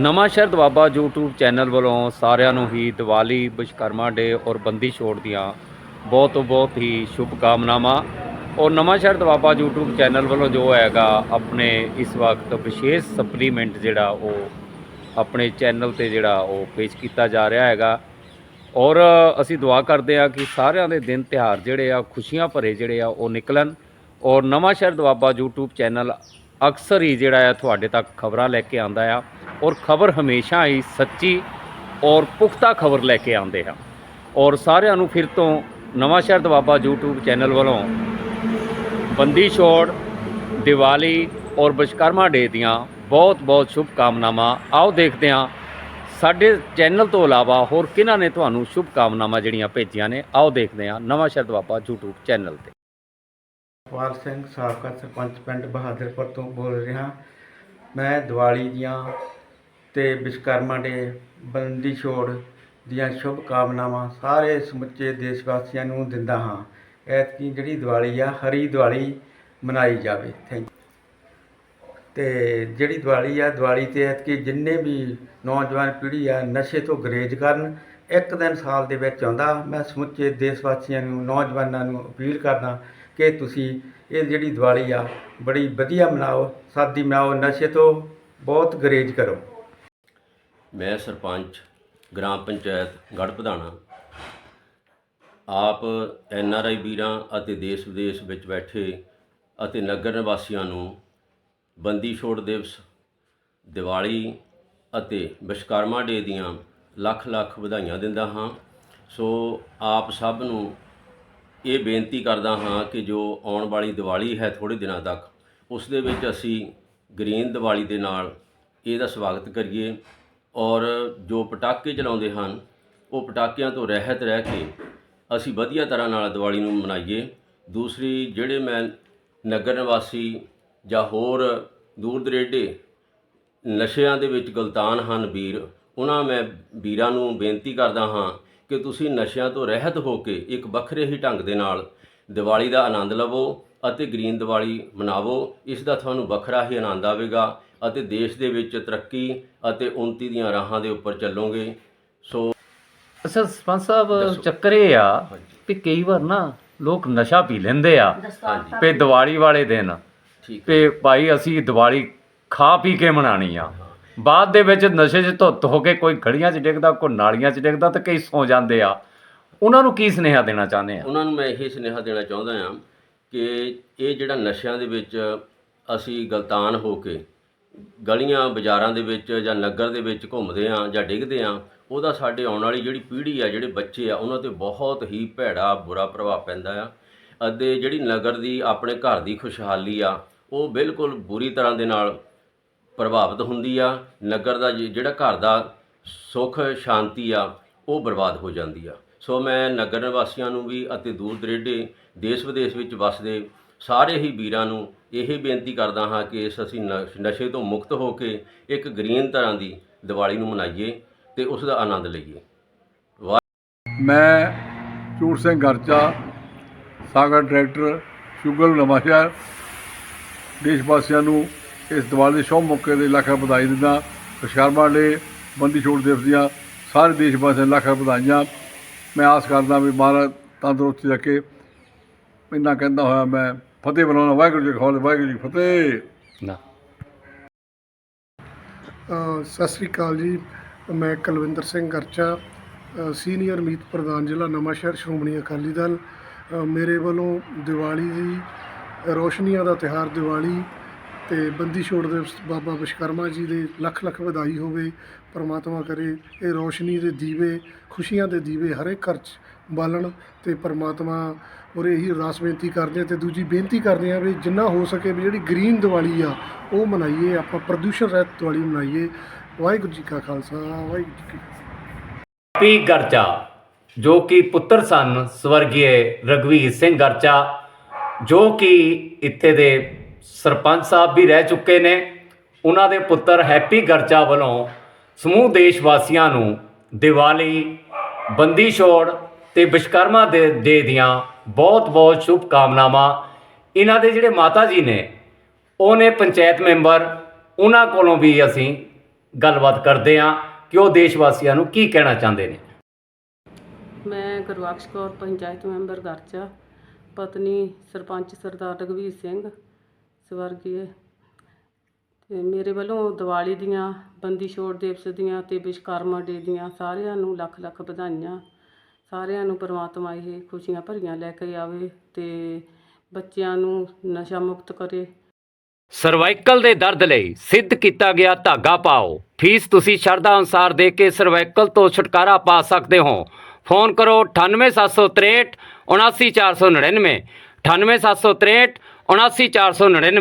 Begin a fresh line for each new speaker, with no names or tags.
ਨਵਾਂ ਸ਼ਹਿਰ Doaba YouTube channel ਵੱਲੋਂ ਸਾਰਿਆਂ ਨੂੰ ਹੀ ਦੀਵਾਲੀ ਵਿਸ਼ਕਰਮਾ ਡੇ ਔਰ ਬੰਦੀ ਛੋੜ ਦੀਆਂ ਬਹੁਤ ਬਹੁਤ ਹੀ ਸ਼ੁਭ ਕਾਮਨਾਵਾਂ ਔਰ ਨਵਾਂ ਸ਼ਹਿਰ ਦਵਾਬਾ YouTube ਚੈਨਲ ਵੱਲੋਂ ਜੋ ਹੈਗਾ ਆਪਣੇ ਇਸ ਵਕਤ ਵਿਸ਼ੇਸ਼ ਸਪਲੀਮੈਂਟ ਜਿਹੜਾ ਉਹ ਆਪਣੇ ਚੈਨਲ ਤੇ ਜਿਹੜਾ ਉਹ ਪੇਸ਼ ਕੀਤਾ ਜਾ ਰਿਹਾ ਹੈਗਾ। ਔਰ ਅਸੀਂ ਦੁਆ ਕਰਦੇ ਹਾਂ ਕਿ ਸਾਰਿਆਂ ਦੇ ਦਿਨ ਤਿਉਹਾਰ ਜਿਹੜੇ ਆ, ਖੁਸ਼ੀਆਂ ਭਰੇ ਜਿਹੜੇ ਆ ਉਹ ਨਿਕਲਣ। ਔਰ ਨਵਾਂ ਸ਼ਹਿਰ ਦਵਾਬਾ YouTube ਚੈਨਲ ਅਕਸਰ ਹੀ ਜਿਹੜਾ ਆ ਤੁਹਾਡੇ ਤੱਕ ਖਬਰਾਂ ਲੈ ਕੇ ਆਂਦਾ ਆ ਔਰ ਖਬਰ ਹਮੇਸ਼ਾ ਹੀ ਸੱਚੀ ਔਰ ਪੁਖਤਾ ਖਬਰ ਲੈ ਕੇ ਆਉਂਦੇ ਆ। ਔਰ ਸਾਰਿਆਂ ਨੂੰ ਫਿਰ ਤੋਂ ਨਵਾਂ ਸ਼ਹਿਰ ਦਵਾਬਾ YouTube ਚੈਨਲ ਵੱਲੋਂ ਬੰਦੀ ਛੋੜ, ਦੀਵਾਲੀ ਔਰ ਵਿਸ਼ਕਰਮਾ ਡੇ ਦੀਆਂ ਬਹੁਤ ਬਹੁਤ ਸ਼ੁਭ ਕਾਮਨਾਵਾਂ ਆਓ ਦੇਖਦੇ ਹਾਂ ਸਾਡੇ ਚੈਨਲ ਤੋਂ ਇਲਾਵਾ ਹੋਰ ਕਿਹਨਾਂ ਨੇ ਤੁਹਾਨੂੰ ਸ਼ੁਭ ਕਾਮਨਾਵਾਂ ਜਿਹੜੀਆਂ ਭੇਜੀਆਂ ਨੇ, ਆਓ ਦੇਖਦੇ ਹਾਂ ਨਵਾਂ ਸ਼ਹਿਰ ਦਵਾਬਾ YouTube ਚੈਨਲ ਤੇ।
ਪਾਲ ਸਿੰਘ, ਸਾਬਕਾ ਸਰਪੰਚ ਪਿੰਡ ਬਹਾਦਰਪੁਰ ਤੋਂ ਬੋਲ ਰਿਹਾ ਮੈਂ ਦੀਵਾਲੀ ਦੀਆਂ ਤੇ ਵਿਸ਼ਕਰਮਾ ਡੇ ਬੰਦੀ ਛੋੜ ਦੀਆਂ ਸ਼ੁਭ ਕਾਮਨਾਵਾਂ ਸਾਰੇ ਸਮੁੱਚੇ ਦੇਸ਼ ਵਾਸੀਆਂ ਨੂੰ ਦਿੰਦਾ ਹਾਂ। ਐਤਕੀ ਜਿਹੜੀ ਦੀਵਾਲੀ ਆ, ਹਰੀ ਦੀਵਾਲੀ ਮਨਾਈ ਜਾਵੇ। ਥੈਂਕ ਤੇ ਜਿਹੜੀ ਦੀਵਾਲੀ ਆ, ਦੀਵਾਲੀ ਤੇ ਐਤਕੀ ਜਿੰਨੇ ਵੀ ਨੌਜਵਾਨ ਪੀੜ੍ਹੀ ਆ, ਨਸ਼ੇ ਤੋਂ ਗਰੇਜ ਕਰਨ, ਇੱਕ ਦਿਨ ਸਾਲ ਦੇ ਵਿੱਚ ਆਉਂਦਾ। ਮੈਂ ਸਮੁੱਚੇ ਦੇਸ਼ ਵਾਸੀਆਂ ਨੂੰ, ਨੌਜਵਾਨਾਂ ਨੂੰ ਅਪੀਲ ਕਰਦਾ ਕਿ ਤੁਸੀਂ ਇਹ ਜਿਹੜੀ ਦੀਵਾਲੀ ਆ, ਬੜੀ ਵਧੀਆ ਮਨਾਓ, ਸਾਦੀ ਮਨਾਓ, ਨਸ਼ੇ ਤੋਂ ਬਹੁਤ ਗਰੇਜ ਕਰੋ।
ਮੈਂ ਸਰਪੰਚ, ਗ੍ਰਾਮ ਪੰਚਾਇਤ, ਗੜ੍ਹ ਪ੍ਰਧਾਨਾ ਆਪ ਐਨ ਆਰ ਆਈ ਵੀਰਾਂ ਅਤੇ ਦੇਸ਼ ਵਿਦੇਸ਼ ਵਿੱਚ ਬੈਠੇ ਅਤੇ ਨਗਰ ਨਿਵਾਸੀਆਂ ਨੂੰ ਬੰਦੀ ਛੋੜ ਦਿਵਸ, ਦੀਵਾਲੀ ਅਤੇ ਵਿਸ਼ਕਰਮਾ ਡੇ ਦੀਆਂ ਲੱਖ ਲੱਖ ਵਧਾਈਆਂ ਦਿੰਦਾ ਹਾਂ। ਸੋ ਆਪ ਸਭ ਨੂੰ ਇਹ ਬੇਨਤੀ ਕਰਦਾ ਹਾਂ ਕਿ ਜੋ ਆਉਣ ਵਾਲੀ ਦੀਵਾਲੀ ਹੈ ਥੋੜੇ ਦਿਨਾਂ ਤੱਕ, ਉਸ ਦੇ ਵਿੱਚ ਅਸੀਂ ਗ੍ਰੀਨ ਦੀਵਾਲੀ ਦੇ ਨਾਲ ਇਹਦਾ ਸਵਾਗਤ ਕਰੀਏ ਔਰ ਜੋ ਪਟਾਕੇ ਚਲਾਉਂਦੇ ਹਨ, ਉਹ ਪਟਾਕਿਆਂ ਤੋਂ ਰਹਿਤ ਰਹਿ ਕੇ ਅਸੀਂ ਵਧੀਆ ਤਰ੍ਹਾਂ ਨਾਲ ਦੀਵਾਲੀ ਨੂੰ ਮਨਾਈਏ। ਦੂਸਰੀ, ਜਿਹੜੇ ਮੈਂ ਨਗਰ ਨਿਵਾਸੀ ਜਾਂ ਹੋਰ ਦੂਰ ਦਰੇਡੇ ਨਸ਼ਿਆਂ ਦੇ ਵਿੱਚ ਗਲਤਾਨ ਹਨ ਵੀਰ, ਉਹਨਾਂ ਮੈਂ ਵੀਰਾਂ ਨੂੰ ਬੇਨਤੀ ਕਰਦਾ ਹਾਂ ਕਿ ਤੁਸੀਂ ਨਸ਼ਿਆਂ ਤੋਂ ਰਹਿਤ ਹੋ ਕੇ ਇੱਕ ਵੱਖਰੇ ਹੀ ਢੰਗ ਦੇ ਨਾਲ ਦੀਵਾਲੀ ਦਾ ਆਨੰਦ ਲਵੋ ਅਤੇ ਗ੍ਰੀਨ ਦੀਵਾਲੀ ਮਨਾਵੋ ਇਸ ਦਾ ਤੁਹਾਨੂੰ ਵੱਖਰਾ ਹੀ ਆਨੰਦ ਆਵੇਗਾ ਅਤੇ ਦੇਸ਼ ਦੇ ਵਿੱਚ ਤਰੱਕੀ ਅਤੇ ਉન્નਤੀ ਦੀਆਂ ਰਾਹਾਂ ਦੇ ਉੱਪਰ ਚੱਲੋਗੇ। ਸੋ
ਅੱਛਾ ਸਰਪੰਚ ਸਾਹਿਬ। ਚੱਕਰ ਇਹ ਆ ਕਿ ਕਈ ਵਾਰ ਨਾ ਲੋਕ ਨਸ਼ਾ ਪੀ ਲੈਂਦੇ ਆ
ਹਾਂਜੀ।
ਤੇ ਦੀਵਾਲੀ ਵਾਲੇ ਦਿਨ।
ਠੀਕ
ਤੇ ਭਾਈ ਅਸੀਂ ਦੀਵਾਲੀ ਖਾ ਪੀ ਕੇ ਮਨਾਣੀ ਆ। ਬਾਅਦ ਦੇ ਵਿੱਚ ਨਸ਼ੇ 'ਚ ਧੁੱਤ ਹੋ ਕੇ ਕੋਈ ਗਲੀਆਂ 'ਚ ਡਿੱਗਦਾ, ਕੋਈ ਨਾਲੀਆਂ 'ਚ ਡਿੱਗਦਾ ਤੇ ਕਈ ਸੌ ਜਾਂਦੇ ਆ। ਉਹਨਾਂ ਨੂੰ ਕੀ ਸੁਨੇਹਾ ਦੇਣਾ ਚਾਹੁੰਦੇ ਆ?
ਉਹਨਾਂ ਨੂੰ ਮੈਂ ਇਹ ਸੁਨੇਹਾ ਦੇਣਾ ਚਾਹੁੰਦਾ ਹਾਂ ਕਿ ਇਹ ਜਿਹੜਾ ਨਸ਼ਿਆਂ ਦੇ ਵਿੱਚ ਅਸੀਂ ਗਲਤਾਨ ਹੋ ਕੇ ਗਲੀਆਂ, ਬਾਜ਼ਾਰਾਂ ਦੇ ਵਿੱਚ ਜਾਂ ਨਗਰ ਦੇ ਵਿੱਚ ਘੁੰਮਦੇ ਆ ਜਾਂ ਡਿੱਗਦੇ ਆ ਉਹਦਾ ਸਾਡੇ ਆਉਣ ਵਾਲੀ ਜਿਹੜੀ ਪੀੜ੍ਹੀ ਆ, ਜਿਹੜੇ ਬੱਚੇ ਆ, ਉਹਨਾਂ ਤੇ ਬਹੁਤ ਹੀ ਭੈੜਾ ਬੁਰਾ ਪ੍ਰਭਾਵ ਪੈਂਦਾ ਆ। ਅਤੇ ਜਿਹੜੀ ਨਗਰ ਦੀ ਆਪਣੇ ਘਰ ਦੀ ਖੁਸ਼ਹਾਲੀ ਆ, ਉਹ ਬਿਲਕੁਲ ਬੁਰੀ ਤਰ੍ਹਾਂ ਦੇ ਨਾਲ ਪ੍ਰਭਾਵਿਤ ਹੁੰਦੀ ਆ, ਨਗਰ ਦਾ ਜਿ- ਜਿਹੜਾ ਘਰ ਦਾ ਸੁੱਖ, ਸ਼ਾਂਤੀ ਆ, ਉਹ ਬਰਬਾਦ ਹੋ ਜਾਂਦੀ ਆ। ਸੋ ਮੈਂ ਨਗਰ ਨਿਵਾਸੀਆਂ ਨੂੰ ਵੀ ਅਤੇ ਦੂਰ ਦਰੇਡੇ ਦੇਸ਼ ਵਿਦੇਸ਼ ਵਿੱਚ ਵੱਸਦੇ ਸਾਰੇ ਹੀ ਵੀਰਾਂ ਨੂੰ ਇਹ ਬੇਨਤੀ ਕਰਦਾ ਹਾਂ ਕਿ ਇਸ ਅਸੀਂ ਨਸ਼- ਨਸ਼ੇ ਤੋਂ ਮੁਕਤ ਹੋ ਕੇ ਇੱਕ ਗ੍ਰੀਨ ਤਰ੍ਹਾਂ ਦੀ ਦੀਵਾਲੀ ਨੂੰ ਮਨਾਈਏ ਤੇ ਉਸ ਦਾ ਆਨੰਦ ਲਈਏ।
ਮੈਂ ਚੂੜ ਸਿੰਘ ਗਰਚਾ, ਸਾਗਰ ਡਾਇਰੈਕਟਰ, ਸ਼ੁਗਲ ਨਵਾਂਸ਼ਹਿਰ, ਦੇਸ਼ ਵਾਸੀਆਂ ਨੂੰ ਇਸ ਦੀਵਾਲੀ ਦੇ ਸ਼ੁਭ ਮੌਕੇ ਦੇ ਲੱਖ ਵਧਾਈ ਦਿੰਦਾ। ਵਿਸ਼ਕਰਮਾ ਡੇ ਬੰਦੀ ਛੋੜ ਦਿਵਸ ਦੀਆਂ ਸਾਰੇ ਦੇਸ਼ ਵਾਸੀਆਂ ਨੂੰ ਲੱਖ ਵਧਾਈਆਂ। ਮੈਂ ਆਸ ਕਰਦਾ ਵੀ ਮਹਾਰਾਜ ਤੰਦਰੁਸਤੀ ਰੱਖੇ। ਇੰਨਾ ਕਹਿੰਦਾ ਹੋਇਆ ਮੈਂ ਫਤਿਹ ਬੁਲਾਉਣਾ ਵਾਹਿਗੁਰੂ ਜੀ ਕਾ ਖਾਲਸਾ ਵਾਹਿਗੁਰੂ ਜੀ ਕੀ ਫਤਿਹ।
ਨਾ।
ਸਤਿ ਸ੍ਰੀ ਅਕਾਲ ਜੀ। ਮੈਂ ਕੁਲਵਿੰਦਰ ਸਿੰਘ ਗਰਚਾ ਸੀਨੀਅਰ ਮੀਤ ਪ੍ਰਧਾਨ ਜ਼ਿਲ੍ਹਾ ਨਵਾਂਸ਼ਹਿਰ ਸ਼੍ਰੋਮਣੀ ਅਕਾਲੀ ਦਲ। ਮੇਰੇ ਵੱਲੋਂ ਦੀਵਾਲੀ ਦੀ ਰੋਸ਼ਨੀਆਂ ਦਾ ਤਿਉਹਾਰ ਦੀਵਾਲੀ ਤੇ ਬੰਦੀ ਛੋੜ ਦਿਵਸ ਬਾਬਾ ਵਿਸ਼ਵਕਰਮਾ ਜੀ ਦੇ ਲੱਖ ਲੱਖ ਵਧਾਈ ਹੋਵੇ, ਪਰਮਾਤਮਾ ਕਰੇ, ਇਹ ਰੋਸ਼ਨੀ ਦੇ ਦੀਵੇ, ਖੁਸ਼ੀਆਂ ਦੇ ਦੀਵੇ ਹਰ ਇੱਕ ਘਰ 'ਚ ਬਾਲਣ ਤੇ ਪਰਮਾਤਮਾ ਉਰੇ ਇਹੀ ਅਰਦਾਸ ਬੇਨਤੀ ਕਰਦੇ ਹਾਂ ਤੇ ਦੂਜੀ ਬੇਨਤੀ ਕਰਦੇ ਹਾਂ ਵੀ ਜਿੰਨਾ ਹੋ ਸਕੇ ਵੀ ਜਿਹੜੀ ਗ੍ਰੀਨ ਦੀਵਾਲੀ ਆ, ਉਹ ਮਨਾਈਏ, ਆਪਾਂ ਪ੍ਰਦੂਸ਼ਣ ਰਹਿਤ ਦੀਵਾਲੀ ਮਨਾਈਏ ਵਾਹਿਗੁਰੂ ਜੀ ਕਾ ਖਾਲਸਾ, ਵਾਹਿਗੁਰੂ ਜੀ ਕੀ ਫਤਿਹ।
ਪੀ ਗਰਚਾ ਜੋ ਕਿ ਪੁੱਤਰ ਸਨ, ਸਵਰਗੀਏ ਰਗਵੀਰ ਸਿੰਘ ਗਰਚਾ ਜੋ ਕਿ ਇੱਥੇ ਦੇ ਸਰਪੰਚ ਸਾਹਿਬ ਵੀ ਰਹਿ ਚੁੱਕੇ ਨੇ। ਉਹਨਾਂ ਦੇ ਪੁੱਤਰ ਹੈਪੀ ਗਰਚਾ ਵੱਲੋਂ ਸਮੂਹ ਦੇਸ਼ ਵਾਸੀਆਂ ਨੂੰ ਦੀਵਾਲੀ, ਬੰਦੀ ਛੋੜ ਤੇ ਵਿਸ਼ਕਰਮਾ ਦੇ ਦੇ ਦੀਆਂ ਬਹੁਤ ਬਹੁਤ ਸ਼ੁਭ ਕਾਮਨਾਵਾਂ ਇਹਨਾਂ ਦੇ ਜਿਹੜੇ ਮਾਤਾ ਜੀ ਨੇ ਉਹਨੇ ਪੰਚਾਇਤ ਮੈਂਬਰ, ਉਹਨਾਂ ਕੋਲੋਂ ਵੀ ਅਸੀਂ ਗੱਲਬਾਤ ਕਰਦੇ ਹਾਂ ਕਿ ਉਹ ਦੇਸ਼ ਵਾਸੀਆਂ ਨੂੰ ਕੀ ਕਹਿਣਾ ਚਾਹੁੰਦੇ ਨੇ।
ਮੈਂ ਗੁਰਬਖਸ਼ ਕੌਰ, ਪੰਚਾਇਤ ਮੈਂਬਰ ਗਰਚਾ ਪਤਨੀ ਸਰਪੰਚ ਸਰਦਾਰ ਰਘਵੀਰ ਸਿੰਘ ਸਵਰਗੀ ਤੇ ਮੇਰੇ ਵੱਲੋਂ ਦੀਵਾਲੀ ਦੀਆਂ, ਬੰਦੀ ਛੋੜ ਦਿਵਸ ਦੀਆਂ ਤੇ ਵਿਸ਼ਕਰਮਾ ਡੇ ਦੀਆਂ ਸਾਰਿਆਂ ਨੂੰ ਲੱਖ ਲੱਖ ਵਧਾਈਆਂ। ਸਾਰਿਆਂ ਨੂੰ ਪਰਮਾਤਮਾ ਇਹ ਖੁਸ਼ੀਆਂ ਭਰੀਆਂ ਲੈ ਕੇ ਆਵੇ ਤੇ ਬੱਚਿਆਂ ਨੂੰ ਨਸ਼ਾ ਮੁਕਤ ਕਰੇ।
ਸਰਵਾਈਕਲ ਦੇ ਦਰਦ ਲਈ ਸਿੱਧ ਕੀਤਾ ਗਿਆ ਧਾਗਾ ਪਾਓ। ਫੀਸ ਤੁਸੀਂ ਸ਼ਰਧਾ ਅਨੁਸਾਰ ਦੇ ਕੇ ਸਰਵਾਈਕਲ ਤੋਂ ਛੁਟਕਾਰਾ ਪਾ ਸਕਦੇ ਹੋ। ਫੋਨ ਕਰੋ 98763 79499 98763 79499